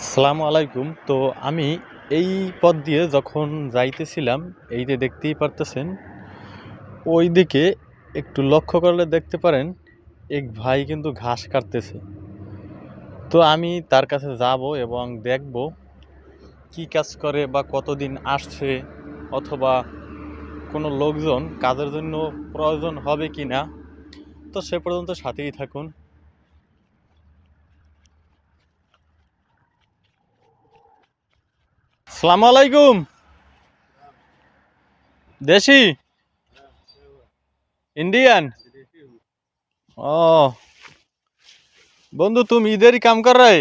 আসসালামু আলাইকুম। তো আমি এই পথ দিয়ে যখন যাইতেছিলাম, এই যে দেখতেই পারতেছেন ওই দিকে একটু লক্ষ্য করলে দেখতে পারেন, এক ভাই কিন্তু ঘাস কাটতেছে। তো আমি তার কাছে যাব এবং দেখব কি কাজ করে বা কতদিন আসছে অথবা কোনো লোকজন কাজের জন্য প্রয়োজন হবে কি না তো সে পর্যন্ত সাথেই থাকুন। সালাম আলাইকুম देसी इंडियन ओ बंधु तुम इधर ही काम कर रहे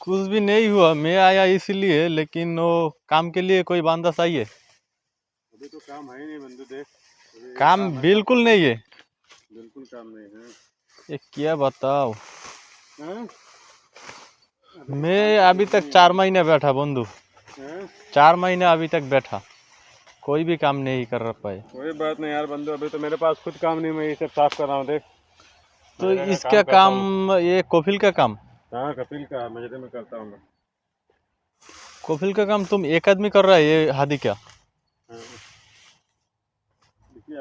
कुछ भी नहीं हुआ मैं आया इसलिए लेकिन वो काम के लिए कोई बंदा चाहिए अभी तो काम है ही नहीं बंधु देख अभी काम बिल्कुल नहीं है बिल्कुल काम नहीं है ये क्या बताओ हैं? मैं अभी तक चार महीने बैठा बंधु। चार महीने अभी तक बैठा। कोई भी काम नहीं कर पाए। कोई बात नहीं यार बंधु अभी तो मेरे पास खुद काम नहीं मैं ये सब साफ़ कर रहा हूँ देख। तो इसका करता काम ये कोफिल का काम? हाँ कपिल का मजरे में करता हूँ मैं। कोफिल का काम तुम एक आदमी कर रहा है ये हादी क्या? हाँ।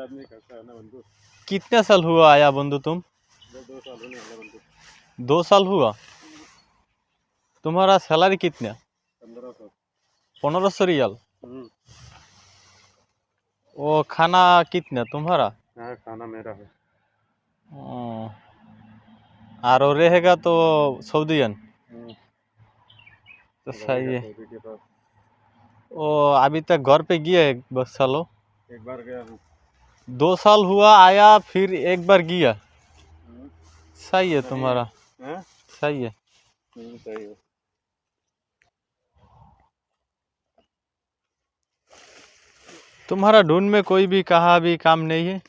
आदमी करता है ना बंधु? कितने साल हुआ आया बंधु तुम? दो साल हुआ? तुम्हारा सैलरी कितना? पंद्रह सौ। रियल? हम्म। वो खाना कितना तुम्हारा? हाँ खाना मेरा है। ओ, और रहेगा तो सऊदीयन हम्म। तो सही है। वो अभी तक घर पे गया एक बस सालो? एक बार गया हूँ। दो साल हुआ आया फिर एक बार गया हम्म। सही है तुम्हारा। सही है। हम्म, सही है। तुम्हारा ढूंढ में कोई भी कहा भी काम नहीं है?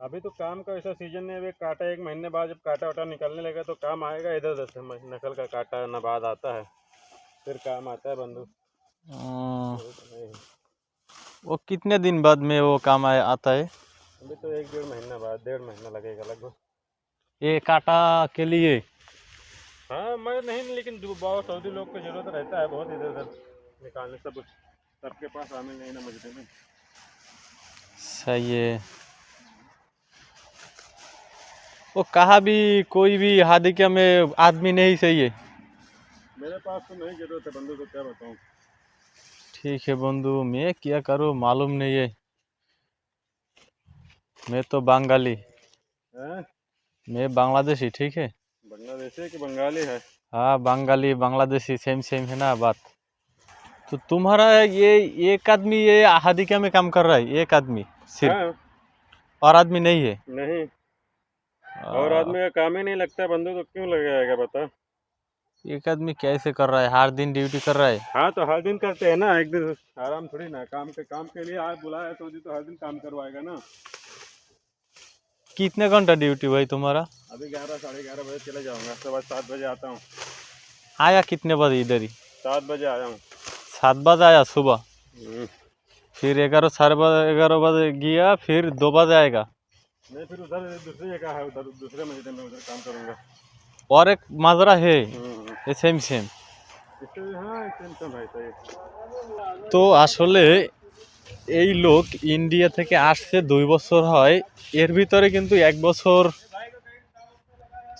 अभी तो काम का ऐसा सीज़न नहीं है। अभी काटा एक महीने बाद जब काटा वाटा निकलने लगा तो काम आएगा इधर उधर से। नकल का काटा नबाद आता है। फिर काम आता है बंधु अभी नहीं है। वो कितने दिन बाद में वो काम आया आता है? अभी तो एक डेढ़ महीना बाद डेढ़ महीना लगेगा लगभग। ये काटा के लिए? हाँ मैं नहीं लेकिन बहुत सऊदी लोग को ज़रूरत रहता है बहुत इधर उधर निकालने सब। सबके पास शामिल नहीं ना मजदूर में सही है। वो कहा भी कोई भी हादिका में आदमी नहीं सही है। मेरे पास तो नहीं ज़रूरत है बंधु को क्या बताऊँ? ठीक है बंधु मैं क्या करूँ मालूम नहीं है। मैं तो बंगाली। हैं? मैं बांग्लादेशी ठीक है? बांग्लादेशी है कि बंगाली है? हाँ बंगाली बांग्लादेशी सेम सेम है ना बात। तो तुम्हारा ये एक आदमी ये हादिका में काम कर रहा है एक आदमी सिर्फ़? हाँ, और आदमी नहीं है? नहीं। और आदमी का काम ही नहीं लगता बंधु तो क्यों लगेगा बता? एक आदमी कैसे कर रहा है? हर दिन ड्यूटी कर रहा है? हाँ तो हर दिन करते हैं ना एक दिन आराम थोड़ी ना काम के काम के लिए आज बुलाया तो जी तो हर दिन काम करवाएगा ना। कितने घंटा ड्यूटी भाई तुम्हारा? अभी ग्यारह साढ़े ग्यारह बजे चले जाऊँगा सुबह सात बजे आता हूँ। आया कितने बजे इधर ही? सात बजे आया हूँ। सात बजे आया सुबह हम्म। फिर ग्यारह साढ़े बारह ग्यारह बजे गया फिर दो बजे आएगा नहीं फिर उधर दूसरी जगह है उधर दूसरे मस्जिद में उधर काम करूँगा और एक माजरा है हम्म। ये सेम सेम इससे हाँ टेंशन है सही তো আসলে এই লোক ইন্ডিয়া থেকে আসছে দুই বছর হয় এর ভিতরে কিন্তু এক বছর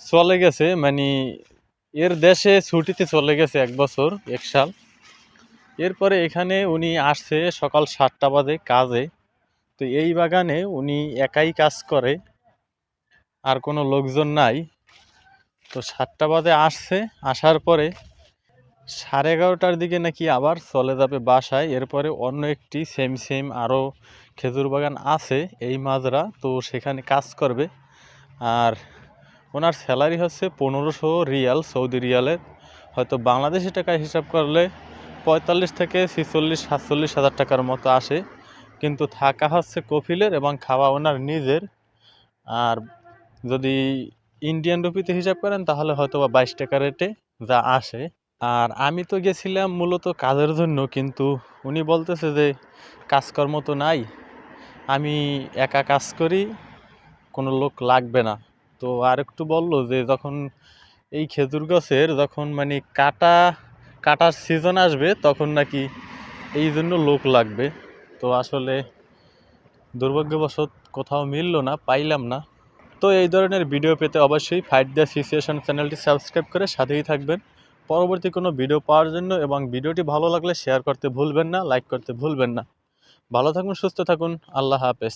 চলে গেছে মানে এর দেশে ছুটিতে চলে গেছে এক বছর এক সাল এরপরে এখানে উনি আসছে সকাল সাতটা বাজে কাজে। তো এই বাগানে উনি একাই কাজ করে, আর কোনো লোকজন নাই। তো সাতটা বাজে আসছে, আসার পরে সাড়ে এগারোটার দিকে নাকি আবার চলে যাবে বাসায়। এরপরে অন্য একটি সেম সেম আরও খেজুর বাগান আছে এই মাজরা, তো সেখানে কাজ করবে। আর ওনার স্যালারি হচ্ছে পনেরোশো রিয়াল, সৌদি রিয়ালের। হয়তো বাংলাদেশি টাকায় হিসাব করলে পঁয়তাল্লিশ থেকে ছিচল্লিশ, সাতচল্লিশ হাজার টাকার মতো আসে। কিন্তু থাকা হচ্ছে কফিলের এবং খাওয়া ওনার নিজের। আর যদি ইন্ডিয়ান রুপিতে হিসাব করেন, তাহলে হয়তো বা বাইশ টাকা রেটে যা আসে। আর আমি তো গেছিলাম মূলত কাজের জন্য, কিন্তু উনি বলতেছে যে কাজকর্ম তো নাই। আমি একা কাজ করি, কোনো লোক লাগবে না। তো আর একটু বলল যে যখন এই খেজুর গাছের যখন মানে কাটা কাটার সিজন আসবে, তখন নাকি এই জন্য লোক লাগবে। তো আসলে দুর্ভাগ্যবশত কোথাও মিললো না, পাইলাম না। তো এই ধরনের ভিডিও পেতে অবশ্যই ফাইট দ্য সিচুয়েশন চ্যানেলটি সাবস্ক্রাইব করে সাথেই থাকবেন। পরবর্তী কোনো ভিডিও পাওয়ার জন্য এবং ভিডিওটি ভালো লাগলে শেয়ার করতে ভুলবেন না লাইক করতে ভুলবেন না। ভালো থাকুন, সুস্থ থাকুন, আল্লাহ হাফেজ।